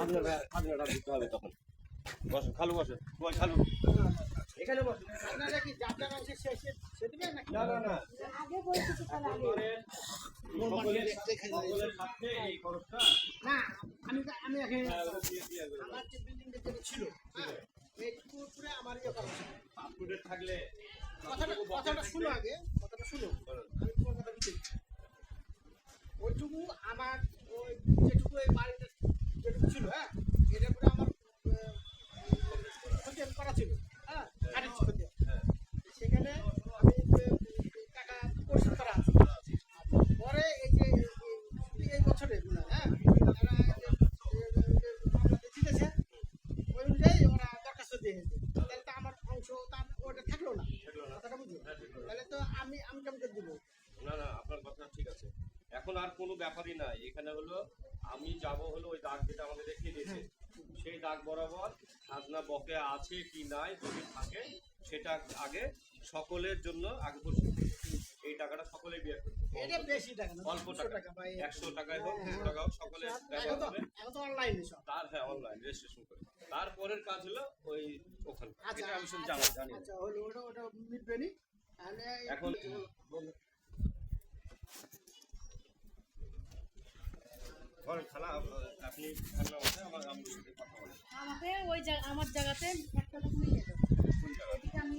হবে খালু সবাই খালু এখানে বসেন আপনারা কি যাত্রার অংশে সে দিবেন না না না আগে আমি আমি এখানে। আমার যে বিল্ডিং ছিল আমার থাকলে কথাটা শুনো আগে কথাটা শুনো দিচ্ছি ওইটুকু আমার ওই যেটুকু এই বাড়িতে যেটুকু ছিল হ্যাঁ? এটা পুরো আমার করা ছিল হ্যাঁ? হ্যাঁ। সেখানে আমি টাকা পরিশোধ করা আছে। পরে এই যে এই- বছরে হ্যাঁ? জিতেছে ওই অনুযায়ী ওরা দরখাস্ত দিয়ে গেছে তাহলে তো আমার অংশ তার ওটা থাকল না। কথাটা বুঝলো? তাহলে তো আমি আমি কেমন করে দেবো না না আপনার কথা ঠিক আছে এখন আর কোনো ব্যাপারই নাই। এখানে হলো আমি যাব হলো ওই দাগ যেটা আমাকে দেখিয়ে দিয়েছে। সেই দাগ বরাবর খাজনা বকে আছে কি নাই যদি থাকে সেটা আগে সকলের জন্য আগে পরিশোধ এই টাকাটা সকলে বিয়ে এটা বেশি টাকা অল্প টাকা। একশো টাকায় হোক দুশো টাকা হোক সকলে ব্যবহার হবে এখন তো অনলাইনে সব। তার হ্যাঁ অনলাইন রেজিস্ট্রেশন করে। তারপরের কাজ হলো ওই ওখানে। আচ্ছা আমি শুধু জানি জানি আচ্ছা হলো ওটা ওটা মিটবে এখন বলেন খালা আপনি খালা বসে আমার আমার সাথে কথা বলেন আমাকে ওই জায়গা আমার জায়গাতে একটা লোক নিয়ে যেত আমি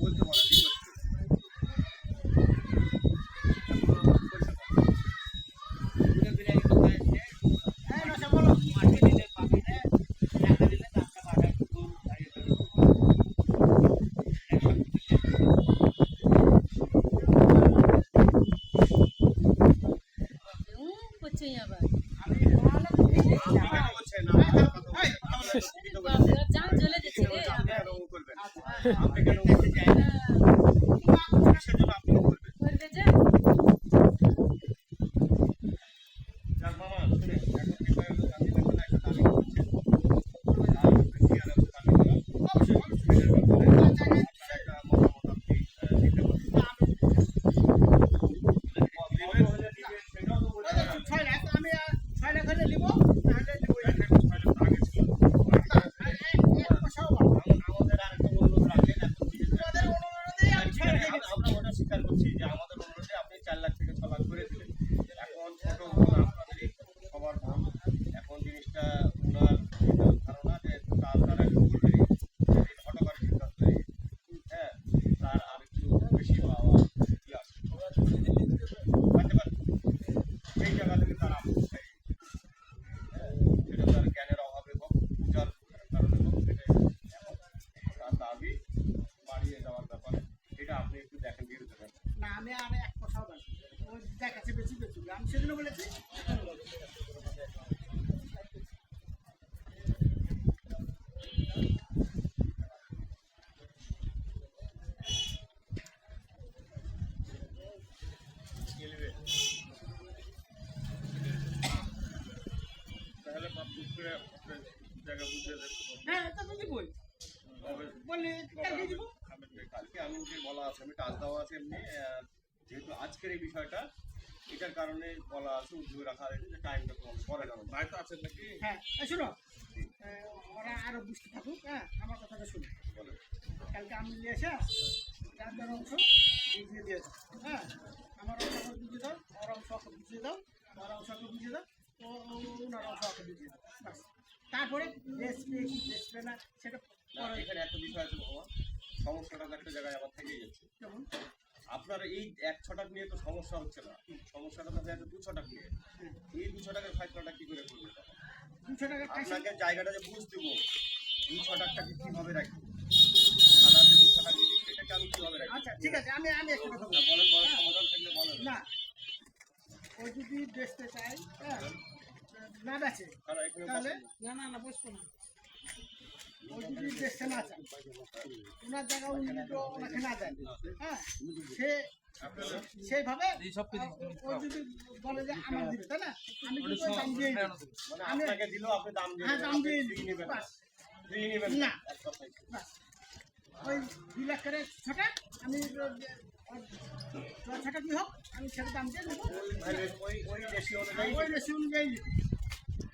বলতে পারেন আমরা ওটা স্বীকার করছি যে আমাদের অনুরোধে আপনি চার লাখ থেকে ছ লাখ করে দিলেন। এখন ছোট বড় আপনাদেরই সবার ভাব এখন জিনিসটা ওনার যেটা ধারণা যে তার দ্বারা একটু করলে যদি হটকারী সিদ্ধান্ত নেয়, হ্যাঁ তার আর একটু বেশি পাওয়া কি আছে পারতে পারে সেই জায়গা থেকে তার আপত্তি চাই হ্যাঁ সেটা তার জ্ঞানের অভাবে হোক পূজার কারণে হোক সেটা এখন তার দাবি বাড়িয়ে যাওয়ার ব্যাপারে এটা আপনি একটু দেখেন বিরুদ্ধে দেখেন না আমি আর এক কথাও বলি। ওই দেখাচ্ছে বেশি বেশি। আমি সেদিনও বলেছি তাহলে পাবলিক করে জায়গা বুঝে হ্যাঁ এটা তো দিবই বললি কালকে দিব কালকে আমি যে বলা আছে আমি টাচ দেওয়া আছে এমনি আহ, যেহেতু আজকের এই বিষয়টা এটার কারণে বলা আছে উদ্যোগ রাখা আছে যে টাইমটা কম পরে জানো দায়িত্ব আছে নাকি? হ্যাঁ এই শুনো ওরা আরও বুঝতে থাকুক হ্যাঁ আমার কথাটা শুনো। বলে কালকে আমি নিয়ে এসে যার যার অংশ বুঝিয়ে দিয়ে দাও হ্যাঁ? আমার অংশ বুঝিয়ে দাও ওর অংশ ওকে বুঝিয়ে দাও ওর অংশ ওকে বুঝিয়ে দাও ওনার অংশ ওকে বুঝিয়ে দাও বাস তারপরে বেসবে কি বেসবে না সেটা এখানে একটা বিষয় আছে বাবা সমস্যাটা তো একটা জায়গায় আবার থেকে যাচ্ছে। কেমন? আপনার এই এক ছটাক নিয়ে তো সমস্যা হচ্ছে না। সমস্যাটা তো হয়ে যাচ্ছে দু ছটাক নিয়ে। এই দু ছটাকের ফাইসলাটা কি করে করবে আপনাকে জায়গাটা যে বুঝ দেবো দু ছটাকটাকে কীভাবে রাখব ছটাক আমি কীভাবে রাখব? আচ্ছা ঠিক আছে আমি আমি একটা কথা বলেন বলেন সমাধান থাকলে বলেন। না ও যদি বেচতে চায় হ্যাঁ না বেচে তাহলে না না না বসবো না। যদি বেচতে না চায় ওনার জায়গা উনি ওনাকে না দেন। হ্যাঁ সে সেইভাবে ও যদি বলে যে আমার দিবে তাই না? আমি কিন্তু দাম দিয়ে মানে আমি- আপনাকে আপনি দাম দিয়ে হ্যাঁ দাম দিয়ে নেবেন না। ওই দুই লাখ করে ছটা আমি ছটা কি হোক আমি সেটা দাম দিয়ে দেবো। ওই ওই ওই অনুযায়ী ওই রেশি অনুযায়ী। নিবো।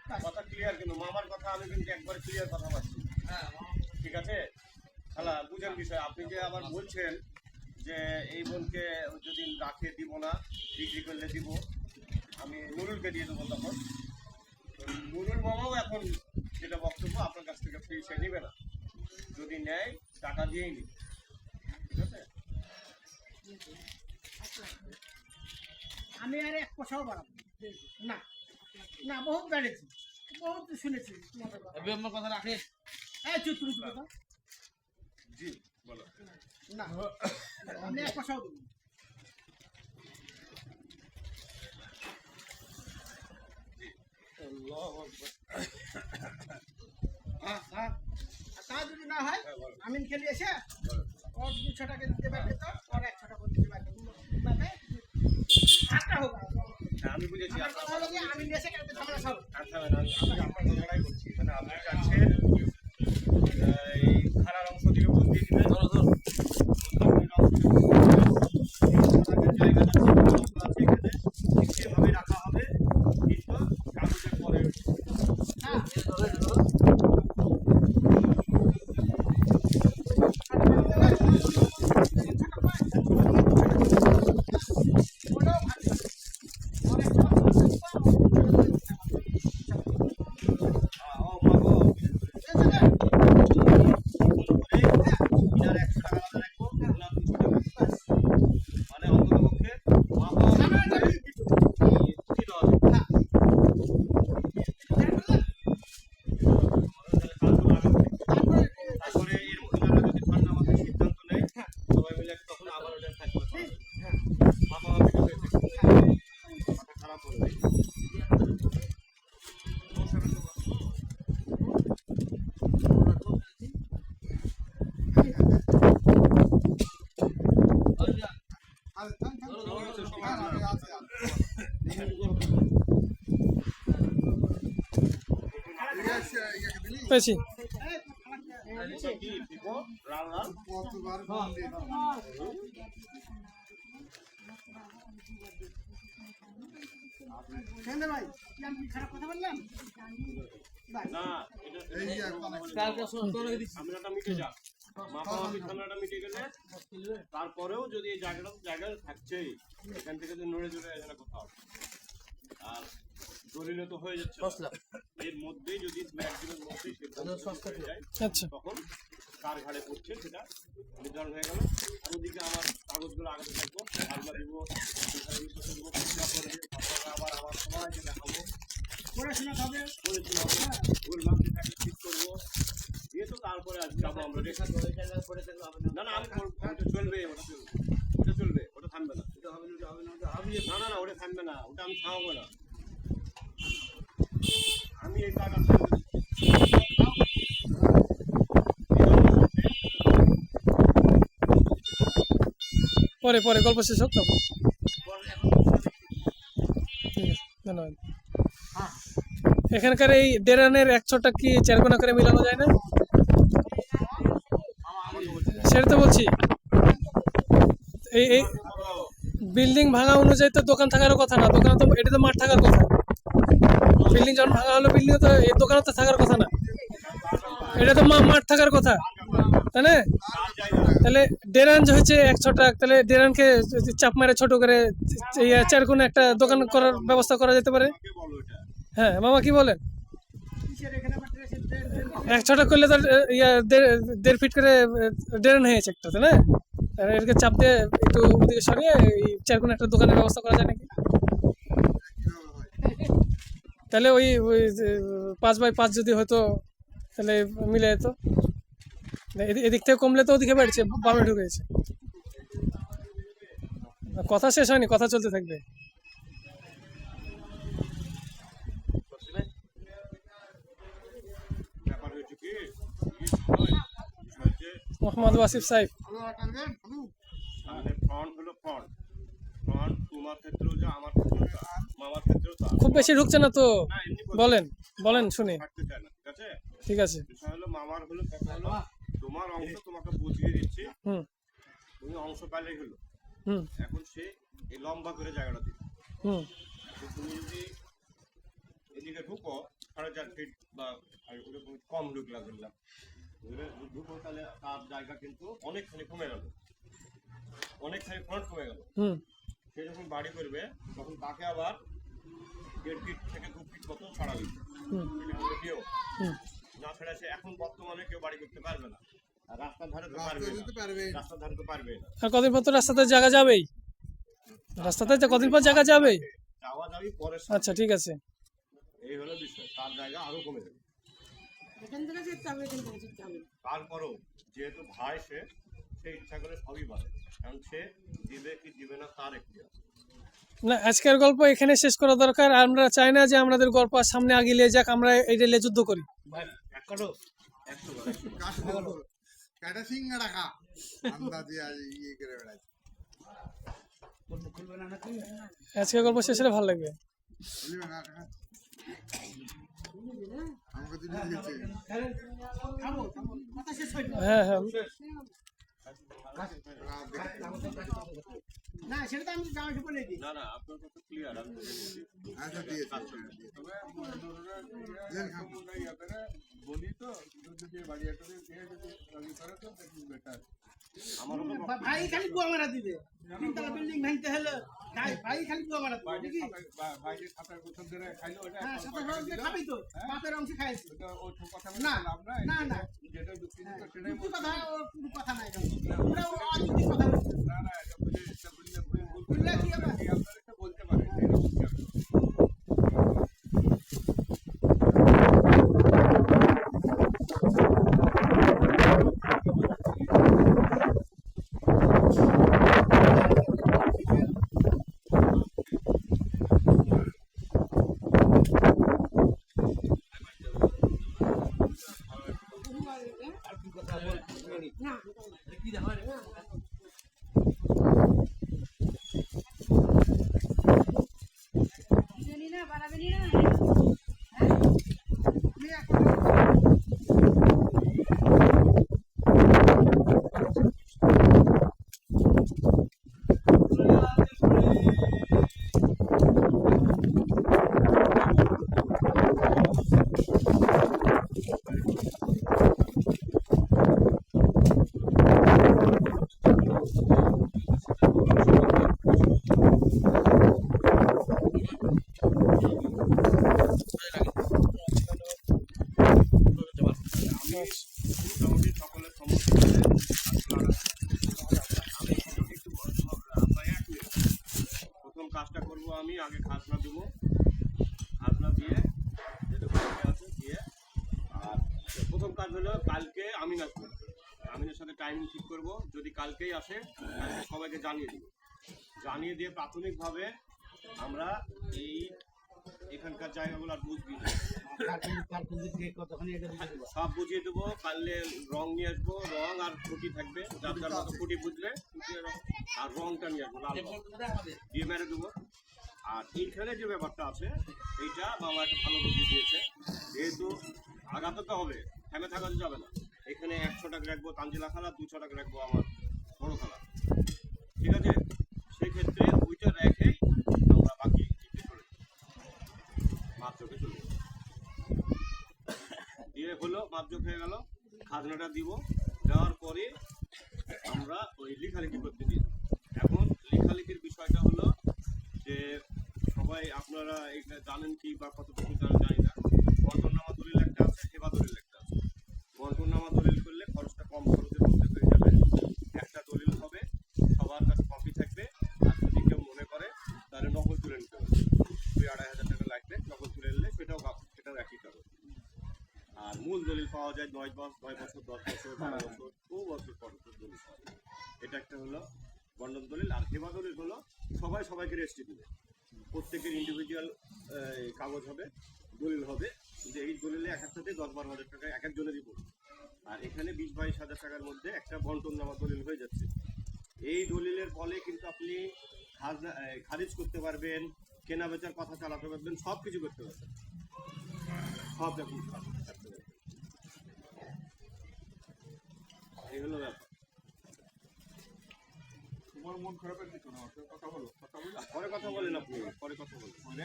বাস। কথা ক্লিয়ার কিন্তু মামার কথা আমি কিন্তু একবার ক্লিয়ার কথা পাচ্ছি ঠিক আছে? খালা বুঝেন বিষয়। আপনি যে আবার বলছেন যে এই বোনকে যদি রাখে দিব না বিক্রি করলে দিব। আমি নুরুলকে দিয়ে দেবো তখন। নুরুল মামাও এখন যেটা বক্তব্য আপনার কাছ থেকে ফ্রি সে নেবে না। যদি নেয় টাকা দিয়েই নিবে। ঠিক আছে? আমি আর এক পয়সাও বাড়াবো না। না বহুত বেড়েছি বহুত শুনেছি। তোমাদের কথা রবি আমার কথা রাখে এই চুপ চুপ চুপ জি বলো। না আমি এক পয়সাও দেবো হ্যাঁ হ্যাঁ। তা যদি না হয় আমি খেলে এসে ওর দুশো টাকা দিতে পারবে তো ওর একশো টাকা দিতে পারবে মানে একটা হোক হ্যাঁ, আমি বুঝেছি আমার কথা হলো যে আমি নিয়ে এসে কালকে ঝামেলা সব আচ্ছা ম্যাডাম আমি আপনার লড়াই করছি মানে আপনি চাচ্ছেন আহ, এই খারার অংশ থেকে ভোট দিয়ে দিবেন উত্তরবঙ্গের অংশ থেকে ভোট দিয়ে দিবেন। আপনাদের জায়গাটা যেগুলো আছে এখানে, সেভাবে রাখা হবে কিন্তু কাগজের পরে হ্যাঁ ওটাও ভালো অনেক আহ, ও বাবা, ইনার একশো টাকা আলাদা রাখব, ওনার দুশো টাকা। মানে অন্ততপক্ষে মা বাবা তাহলে কাজগুলো আগে করে তারপরে এর ওনারা যদি ঠান্ডা মাথায় সিদ্ধান্ত নেয় সবাই মিলে তখন আবার ওটা থাকবে বাবা থেকে হয়েছে মাথা খারাপ করবে পেয়েছি কি দিব লাল লাল সুন্দর ভাই কি আমি কি খারাপ কথা বললাম ভাই না এটা কালকে তোরে দিচ্ছি। ঝামেলাটা মিটে যাক ঝামেলাটা মিটে গেলে তারপরেও যদি এই জায়গাটা তো জায়গা থাকছেই এখান থেকে যদি নড়ে চড়ে এখানে কোথাও। আর দলিলে তো হয়ে যাচ্ছে এর মধ্যেই যদি একদিনের মধ্যেই সিদ্ধান্ত হয়ে যায় আচ্ছা। তখন কার ঘাড়ে পড়ছে সেটা নির্ধারণ হয়ে গেল। আর ওদিকে আমার কাগজগুলো আগে থাকব আগে দিব আবার আমার সবাইকে দেখাবো। পড়াশোনা হবে। করেছিল ওর মাকে তাকে ঠিক করব। দিয়ে তো তারপরে আজ যাব আমরা। রেখা না। না আমি ওটা চলবে ওটা চলবে। ওটা থামবে না। এটা হবে না হবে না এটা হবে না। না না ওটা থামবে না। ওটা আমি থামাবো না। আমি এই পরে পরে গল্প শেষ হোক তারপর ঠিক আছে ধন্যবাদ। এখানকার এই ডেরানের একশোটা কি চারকোনা করে মিলানো যায় না? সেটা তো বলছি। এই এই বিল্ডিং ভাঙা অনুযায়ী তো দোকান থাকার কথা না, দোকানে তো এটা তো মাঠ থাকার কথা। বিল্ডিং যখন ভাঙা হলো বিল্ডিং তো এই দোকানে তো থাকার কথা না। এটা তো মাঠ থাকার কথা, তাই না? তাহলে ডেরান যে হচ্ছে একশো টাকা তাহলে ডেরানকে চাপ মেরে ছোট করে চার কোনো একটা দোকান করার ব্যবস্থা করা যেতে পারে। হ্যাঁ মামা কি বলেন? কিসের এখানে আমার ড্রেসের এক ছটা করলে আহ, ইয়া দেড় ফিট করে ড্রেন হয়েছে একটা তাই না? এটাকে চাপ দিয়ে একটু ওদিকে সরিয়ে এই চার কোনো একটা দোকানের ব্যবস্থা করা যায় নাকি? তাহলে ওই ওই পাঁচ বাই পাঁচ যদি হতো তাহলে মিলে যেত। এদি- এদিক থেকে কমলে তো ওদিকে বাড়ছে বামে ঢুকেছে কথা শেষ হয়নি কথা চলতে থাকবে। মামার ক্ষেত্রেও তা। খুব বেশি ঢুকছে না তো? বলছি। বলেন বলেন শুনি। ঠিক আছে? ঠিক আছে। বিষয় হলো মামার হলো কথা হলো তোমার অংশ তোমাকে বুঝিয়ে দিচ্ছি। হুম। তুমি অংশ পাইলেই হলো। হুম। এখন সে এই লম্বা করে জায়গাটা দিবে হুম। তুমি যদি এদিকে ঢুকো সাড়ে চার ফিট বা কম ঢুকলা ধরলাম তাহলে তার জায়গা কিন্তু অনেকখানি কমে গেল। অনেকখানি ফ্রন্ট কমে গেল। হুম। সে যখন বাড়ি করবে তখন তাকে আবার দেড় ফিট থেকে দু ফিট মতো ছাড়াবে না ছাড়া সে এখন বর্তমানে কেউ বাড়ি করতে পারবে না। আর রাস্তার ধারে তো পারবে রাস্তার ধারে তো পারবে না। কদিন পর তো রাস্তাতে জায়গা যাবেই। রাস্তাতে তো কদিন পর জায়গা যাবেই? যাওয়া যাবি পরে আচ্ছা ঠিক আছে। এই হলো বিষয়। তার জায়গা আরও কমে যাবে। এখান থেকে যেতে হবে এখান থেকে যেতে হবে। তারপরও যেহেতু ভাই সে সে ইচ্ছা করে সবই পারে। কারণ সে দিবে কি দিবে না তার একটি আছে। না আজকের গল্প এখানে শেষ করা দরকার। আমরা চাই না যে আমাদের গল্প সামনে আগিয়ে নিয়ে যাক আমরা এই রেলে যুদ্ধ করি। ইয়ে আজকের গল্প শেষ হলে ভালো লাগবে। তো হ্যাঁ হ্যাঁ না, সেটা তো আমি জামাইকে বলে দিই না না আপনার কথা ক্লিয়ার আমি বুঝে গেছি। আচ্ছা দিয়েছে জেল খাব আমার হলো ভা- ভাই খালি কুয়া মারা দিবে। তিনতলা বিল্ডিং ভাঙতে হলো ভাই ভাই খালি কুয়া মারা দিবে নাকি? হ্যাঁ খাবি তো বাপের অংশ খাইছি না না না যুক্তি কথা ওর কোনো কথা নাই পুরো অযুক্তি কথা বুঝলে কি হবে এক মিনিট। প্রথম কাজটা করব আমি আগে খাজনা দেবো খাজনা দিয়ে আর প্রথম কাজ হলো কালকে আমিন আসবে আমিনের সাথে টাইম ঠিক করব যদি কালকেই আসে সবাইকে জানিয়ে দিব জানিয়ে দিয়ে প্রাথমিকভাবে আমরা এই এখানকার জায়গাগুলো আর বুঝবি না। সব বুঝিয়ে দেবো কালকে রং নিয়ে আসব রং আর খুঁটি থাকবে। যার যার মতো খুঁটি বুঝলে আর রংটা নিয়ে আসব লাল দিয়ে মেরে দেবো। আর এইখানে যে ব্যাপারটা আছে এইটা বাবা একটা ভালো বুঝিয়ে দিয়েছে। যেহেতু আগাতে তো হবে থেমে থাকা তো যাবে না। এখানে একশো টাকা রাখব তাঞ্জিলা খালা দুশো টাকা রাখব আমার বড় খালা। ঠিক আছে? সেক্ষেত্রে ইয়ে হলো মাপজোক হয়ে গেল, খাজনাটা দিব। দেওয়ার পরে আমরা ওই লেখালেখি করতে দিই। এখন লেখালেখির বিষয়টা হলো যে সবাই আপনারা এটা জানেন কি বা কতটুকু তারা জানি না। বন্টনামা দলিল একটা আছে হেবা দলিল একটা আছে। বন্টনামা দলিল একটা পাওয়া যায় নয় মাস, নয় বছর, দশ বছর, বারো বছর বহু বছর পর দলিল পাওয়া যায়। এটা একটা হলো বন্ডন দলিল, আর হেবা দলিল হলো সবাই সবাইকে রেস্টে দিবে। প্রত্যেকের ইন্ডিভিজুয়াল কাগজ হবে, দলিল হবে, কিন্তু এই দলিলে এক একটাতে দশ বারো হাজার টাকা এক একজনেরই পড়বে। আর এখানে বিশ, বাইশ হাজার টাকার মধ্যে একটা বন্টন নামা দলিল হয়ে যাচ্ছে। এই দলিলের ফলে কিন্তু আপনি খারিজ করতে পারবেন, কেনা বেচার কথা চালাতে পারবেন সব কিছু করতে পারবেন। সব রকম কাজ করতে পারবেন। এই হলো ব্যাপার। তোমার মন খারাপের কিছু না কথা বলো কথা বলো। পরে কথা বলেন আপনি। পরে কথা বলেন বলে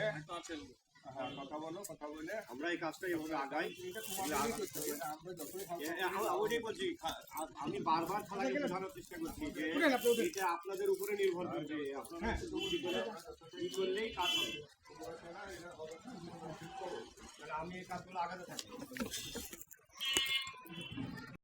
হ্যাঁ বলো বলে। আমরা এই কাজটা আগাই। বলছি আমি বারবার খালাকে বোঝানোর চেষ্টা করছি যে এটা আপনাদের উপরে নির্ভর করবে আপনারা কি করলেই কাজ হবে। আমি এই কাজগুলো আগাতে থাকি।